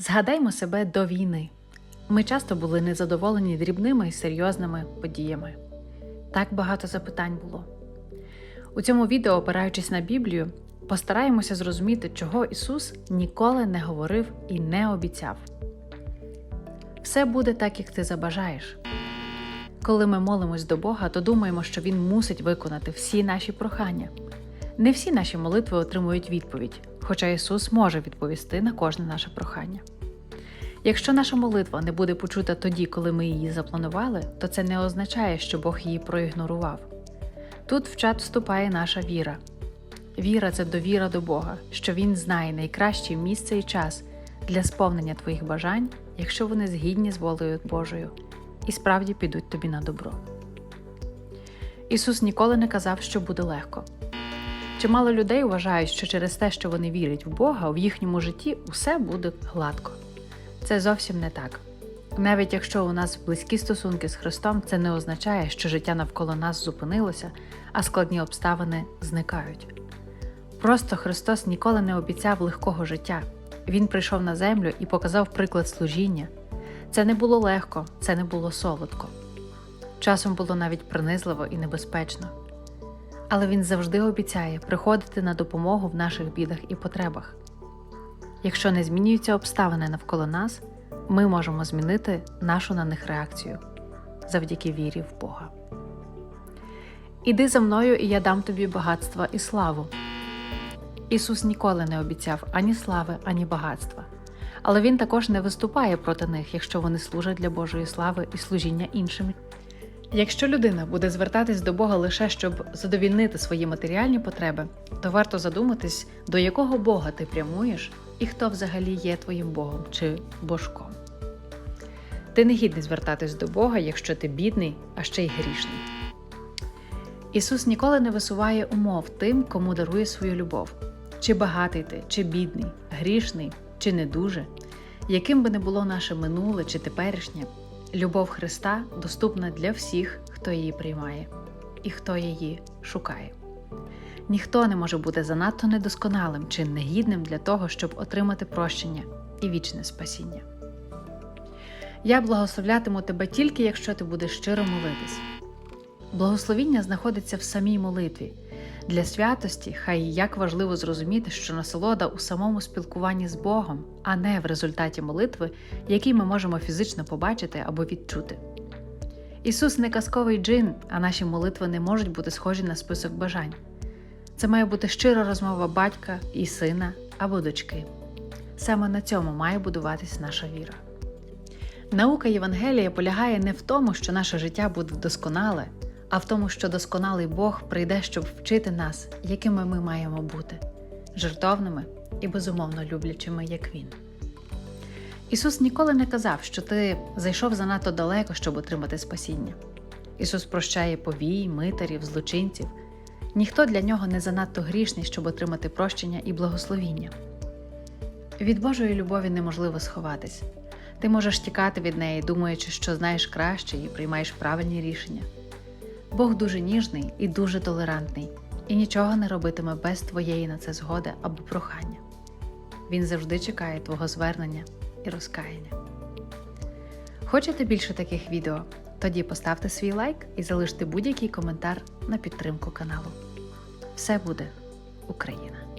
Згадаймо себе до війни. Ми часто були незадоволені дрібними і серйозними подіями. Так багато запитань було. У цьому відео, опираючись на Біблію, постараємося зрозуміти, чого Ісус ніколи не говорив і не обіцяв. Все буде так, як ти забажаєш. Коли ми молимось до Бога, то думаємо, що Він мусить виконати всі наші прохання. Не всі наші молитви отримують відповідь, хоча Ісус може відповісти на кожне наше прохання. Якщо наша молитва не буде почута тоді, коли ми її запланували, то це не означає, що Бог її проігнорував. Тут в чат вступає наша віра. Віра це довіра до Бога, що Він знає найкраще місце і час для сповнення твоїх бажань, якщо вони згідні з волею Божою, і справді підуть тобі на добро. Ісус ніколи не казав, що буде легко. Чимало людей вважають, що через те, що вони вірять в Бога, в їхньому житті усе буде гладко. Це зовсім не так. Навіть якщо у нас близькі стосунки з Христом, це не означає, що життя навколо нас зупинилося, а складні обставини зникають. Просто Христос ніколи не обіцяв легкого життя. Він прийшов на землю і показав приклад служіння. Це не було легко, це не було солодко. Часом було навіть принизливо і небезпечно. Але він завжди обіцяє приходити на допомогу в наших бідах і потребах. Якщо не змінюються обставини навколо нас, ми можемо змінити нашу на них реакцію завдяки вірі в Бога. Іди за мною, і я дам тобі багатства і славу. Ісус ніколи не обіцяв ані слави, ані багатства, але Він також не виступає проти них, якщо вони служать для Божої слави і служіння іншим. Якщо людина буде звертатись до Бога лише щоб задовільнити свої матеріальні потреби, то варто задуматись, до якого Бога ти прямуєш і хто взагалі є твоїм Богом чи божком. Ти не гідний звертатись до Бога, якщо ти бідний, а ще й грішний. Ісус ніколи не висуває умов тим, кому дарує свою любов. Чи багатий ти, чи бідний, грішний, чи не дуже, яким би не було наше минуле чи теперішнє, любов Христа доступна для всіх, хто її приймає і хто її шукає. Ніхто не може бути занадто недосконалим чи негідним для того, щоб отримати прощення і вічне спасіння. Я благословлятиму тебе тільки, якщо ти будеш щиро молитись. Благословіння знаходиться в самій молитві. Для святості хай як важливо зрозуміти, що насолода у самому спілкуванні з Богом, а не в результаті молитви, який ми можемо фізично побачити або відчути. Ісус не казковий джин, а наші молитви не можуть бути схожі на список бажань. Це має бути щира розмова батька і сина або дочки. Саме на цьому має будуватись наша віра. Наука Євангелія полягає не в тому, що наше життя буде досконале, а в тому, що досконалий Бог прийде, щоб вчити нас, якими ми маємо бути жертовними і безумовно люблячими, як Він. Ісус ніколи не казав, що ти зайшов занадто далеко, щоб отримати спасіння. Ісус прощає повій, митарів, злочинців. Ніхто для нього не занадто грішний, щоб отримати прощення і благословіння. Від Божої любові неможливо сховатись. Ти можеш тікати від неї, думаючи, що знаєш краще і приймаєш правильні рішення. Бог дуже ніжний і дуже толерантний, і нічого не робитиме без твоєї на це згоди або прохання. Він завжди чекає твого звернення і розкаяння. Хочете більше таких відео? Тоді поставте свій лайк і залиште будь-який коментар на підтримку каналу. Все буде Україна!